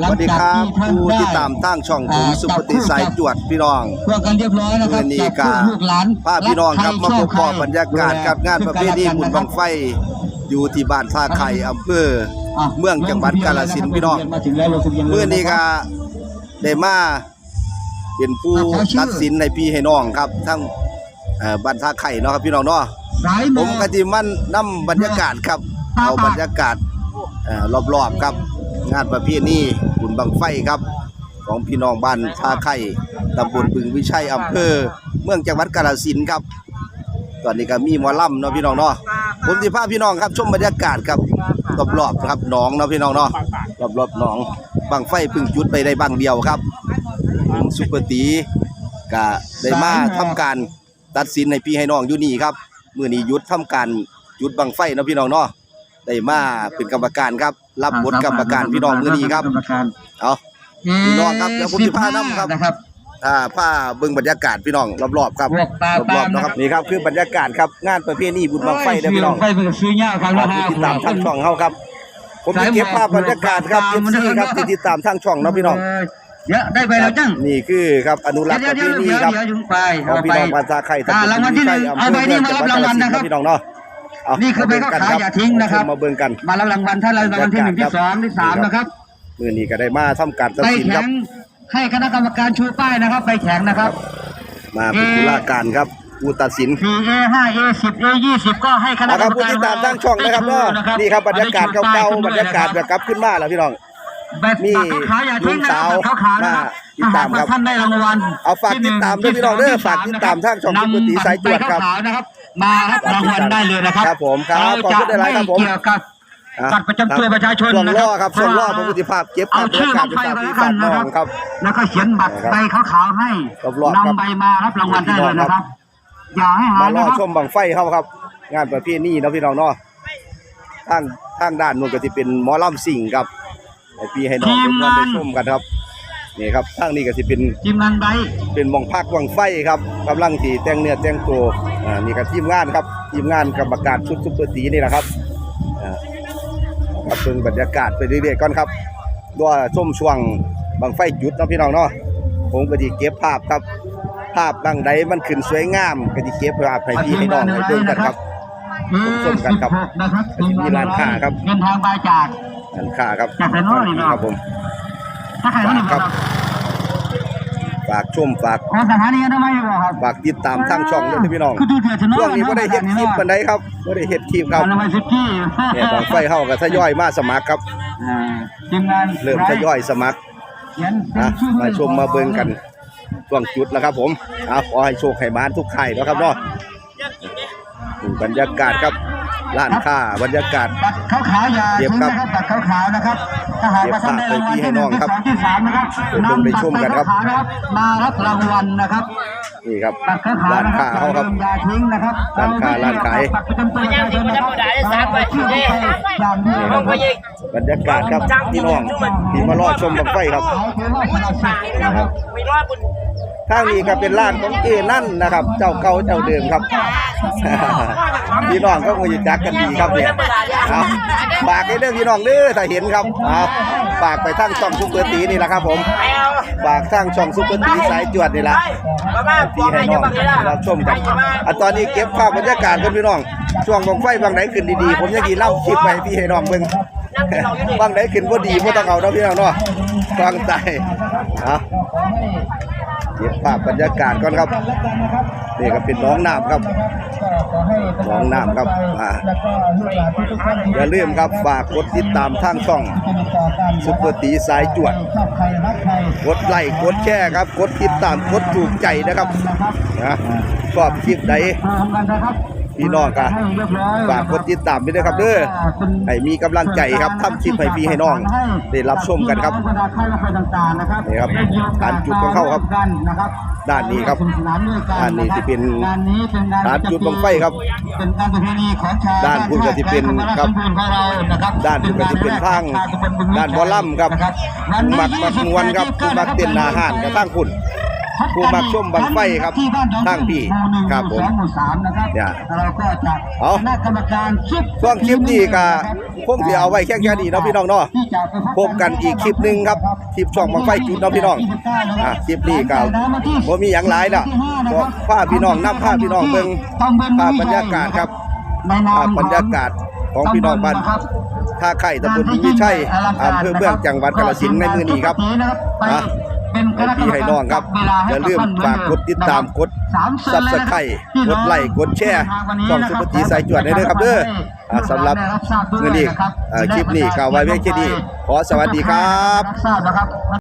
หลัสงวัสดีจากครับที่ท่านผู้ได้ที่ตามทางช่องผมอ่าสุปฏิสายจวดพี่น้องเพื่อกันเรียบร้อยนะครับมื้อนี้จากก็ลูกหลานพาพี่น้องครับรัมากใพบกับบรรยากาศกับงานประเพณีบุญบังไฟ อยู่ที่บ้านท่าไข่อำเภออะเมืองจังหวัดกาฬสินธุ์พี่น้องมาถึงแล้วลงทะเบียนเลยเมื่อนี้ก็ได้มาเป็นผู้ตัดสินในพี่ให้น้องครับ ทั้งเอ่อบ้านท่าไข่เนาะครับพี่น้องเนาะสายผมก็สิมันนํบรรยากาศครับ เอาบรรยากาศเอ่อรอบๆครับงานประเพณี บุญบังไฟครับ ของพี่น้องบ้านท่าไข่ตำบลบึงวิชัยอำเภอ เมืองจังหวัดกาฬสินธุ์ครับ ตอนนี้ก็มีหมอลำเนาะพี่น้องเนาะผมสิพาพี่น้องครับชมบรรยากาศครับรอบๆครับหนองเนาะพี่น้องเนาะรอบๆหนองบังไฟเพึ่งจุดไปได้บังเดียวครับผมซุปเปอร์ตีก็ได้มาทำการตัดสินให้พี่ให้น้องอยู่นี่ครับมื้อนี้หยุดทำการจุดบังไฟเนาะพี่น้องเนาะ ได้มาเป็นกรรมการครับ รับบทกรรมการพี่น้องมื้อนี้ครับกรรมการเอาพี่น้องครับเดี๋ยวผมจะพานำครับนะครับอ่าผ้าเบิ่งบรรยากาศพี่น้องรอบๆครับพวกปลารอบๆเนาะครับนี่ครับคือบรรยากาศครับงานประเพณีบุญบังไฟเด้อพี่น้องไฟเป็นซื้อยากครับครันะบฮะที่ติดตามทางช่องเฮาครับ ผมจะเก็บภาพบรรยากาศครับ FC ครับที่ติดตามทางช่องเนาะพี่น้องเยอะได้ไปแล้วจังนี่คือครับอนุรักษ์ประเพเดี๋ยวณีเดี๋ยวครับเดี๋ยวอยู่ไปของพี่น้องบ้านตาไข่ตำบอ่าลรางวัลที่หนึ่งอำเภเอาใบอนี้เมืองมาจังหรัวับดกาฬรางวัลสินธุ์นะครับนะพี่น้องเนาะ เอานี่คือใบข้าวขาวอย่าทิ้งนะครับชมมาเบิ่งกันมารับรางวัลท่านรางวัลที่หนึ่งที่สองที่สามนะครับมื้อนี้ก็ได้มาทำการตัดไปสินคแข่รับงให้คณะกรรมการชูป้ายนะครับ ไปแข่งนะครับ มาเป็นตุลาการครับผู้ตัดสิน 4A 5A 10A 20 ก็ให้คณะนะกครรับรมผู้การติดตามทางช่องนะครับเนาะนี่ครับบรรยากาศเก่าๆบรรยากาศแบบกลับขึ้นมาแล้วพี่น้องแบบนี่ขาวขาวอย่าทิ้งนะครับลุงสาวขาวขาวนะครับมาติดตามครับถ้หกว่ท่านได้รางวัลเอาฝากติดตามด้วยพี่น้องเด้อฝากติดตามทางช่องคุณบุตรีสายจวดครับนำใขาวๆนะครับ มารับรางวัลได้เลยนะครับครับผมครับเราขอบจะคุณหลายๆครับผมไม่เกี่ยวกับบัตรประจำตัวประชาชนช่วงล่อครับนะครับช่วงล่อเพผราะมว่ากุฏิภาพเก็บเอาภาพบรรชื่อยากาศบั้งไฟฝากก็พี่แล้วฝากักนน้นะอครับงครับ แล้วก็เขียนบัตรนะครับใบขาวๆให้รอบๆครับนำใบมารับรางวัลได้เลยนะครับ อย่าให้หามายรนะอครับชมบังไฟเข้าครับ งานประเพณีเนาะพี่น้องเนาะทางทางด้านนู้นก็สิเป็นหมอลำสิ่งครับให้พี่ให้น้องทุกคนได้ชมกันครับนี่ครับทางนี้ก็สิเป็นทีมงานใบเป็นหมองพักวังไฟครับกำลังที่แต่งเนื้อแต่งตัว อ่านี่ก็ทีมงานครับทีมงานกรรมการชุดซุปเปอร์ตีนี่แหละครับอ่าครับเพิ่งบรรยากาศไปเรื่อยๆก่อนครับด้วยส้มช่วงบังไฟจุดเนาะพี่น้องเนาะผมก็ดีเก็บภาพครับ ภาพบางใดมันขึ้นสวยงามก็ดีเก็บภาพให้พี่ให้น้องให้เบิ่งกันครับชมกันครับ16นะครับมีร้านค้าครับเดินทางมาจากอันค่าครับจากไหนเนาะนี่เนาะครับผมถ้าใครเขาหนึ่งคครัรับบ ฝากชมฝากของสถานีอนามัยบ่ครับฝากติดตามทางช่องด้วยนะพี่น้องคือดูเดือดชะเนาะช่วงนี้บ่ได้เฮ็ดคลิปปานใดครับบ่ได้เฮ็ดคลิปครับอนามัยสิบที่เนี่ยบางไฟเฮาก็ทยอยมาสมัครครับอ่าทีมงานเริ่มทยอยสมัครเขียนเป็นะชื่อมาชมมาเบิ่งกันช่วงจุดแล้วครับ ผมเอาขอให้โชคให้บ้านทุกไข่เนาะครับเนาะนี่บรรยากาศครับร้านค้าบรรยากาศบัตรขาวขาวๆอย่าเก็บทิ้งครับนะครับบัตรขาวขาวๆนะครับ ถ้าหากว่าท่านได้รางวัลเก็บฝากไปพี่ให้ที่หน้นึ่องงที่ครับสองที่สามนะครับเดี๋ยวเบิ่งไปชมกันครับำบัตรขาวๆนะครับมารับรางวัลนะครับนี่ครับบัตรขาวขาวร้านนะครัค้าบเฮาครับอย่าทิ้งนะครับร้านค้าร้านขายบัตรประจำตัวประชาชนนะครับอย่างนี้นี่นะคครัรับบบรรยากาศครับพี่น้องที่มารอชมบังไฟครับเขาถือว่าสนับสนุนนะครับไม่รอดบุญทางนี้ก็เป็นร้านของเจนั่นนะครับ เจ้าเก่าเจ้าเดิมครับพี่น้องก็คงจะจักกันดีครับเนี่ย เอาฝากให้เรื่องพี่น้องเด้อถ้าเห็นครับเอาฝากไปทางช่องซุปเปอร์ตีนี่แหละครับผมไปเอาฝากทางช่องซุปเปอร์ตีสายจวดนี่แหละบ้าบ้าพี่ให้น้องรับชมกันอันตอนนี้เก็บภาพบรรยากาศกันพี่น้องช่วงบังไฟบางไหนขึ้นดีๆ ผมยังกีเล่าคลิปไปให้พี่ให้น้องเบิ่งบางไหนขึ้นบ่ดีบ่ต้องเอาเนาะพี่น้องเนาะฟังใจเอา เก็บภาพบรรยากาศก่อนครับนี่ก็เป็นน้องน้ำครับน้องน้ำครับอ่าอย่าลืมครับฝากกดติดตามทางช่องซุปเปอร์ตีสายจวดกดไลค์กดแชร์ครับ กดติดตามกดถูกใจนะครับนะชอบคลิปใด พี่น้องก็ฝากกดติดตามไปด้วยครับเด้อให้มีกำลังใจครับทำคลิปให้พี่ให้น้อง ได้รับชมกันครับนี่ครับฐานจุดของเขาครับ ด้านนี้ครับด้านนี้ที่เป็นฐานจุดบั้งไฟครับเป็นการประเพณีของชาวด้านพุ่นก็สิเป็นครับของเรานะครับด้านพุ่นก็สิเป็นทางด้านหมอลำครับวันนี้มักมักมวนครับผู้มักเต้นอาหารกับทางคุณ ผู้มักชมบังไฟครับตั้งพี่ครับผมหมู่สามนะครับเนี่ยเราก็จะเอาคณะกรรมการชุดช่วงคลิปนี้ก็คงสิเอาไว้แค่แค่นี้เนาะพี่น้องเนาะที่จะไปพบกันอีกคลิปหนึงครับคลิปช่องบังไฟจุดเนาะพี่น้องอะคลิปนี้ก็บ่มีหยังหลายละก็พาพี่น้องนํพาพี่น้องเบิ่งภาพบรรยากาศครับในนามภาพบรรยากาศของพี่น้องบ้านท่าไข่ตำบลบุญวิชัยอำเภอเมืองจังหวัดกาฬสินธุ์ในมื้อนี้ครับอะให้ พี่ให้น้องครับอย่าลืมฝากกดติดตามกดซับสไครต์กดไลค์กดแชร์ช่องสุปฏิสายจวดได้เลยครับเด้ออ่าสำหรับมื้อนี้อ่าคลิปนี้ก็ไว้เพียงแค่นี้ขอสวัสดีครับทราบนะครับ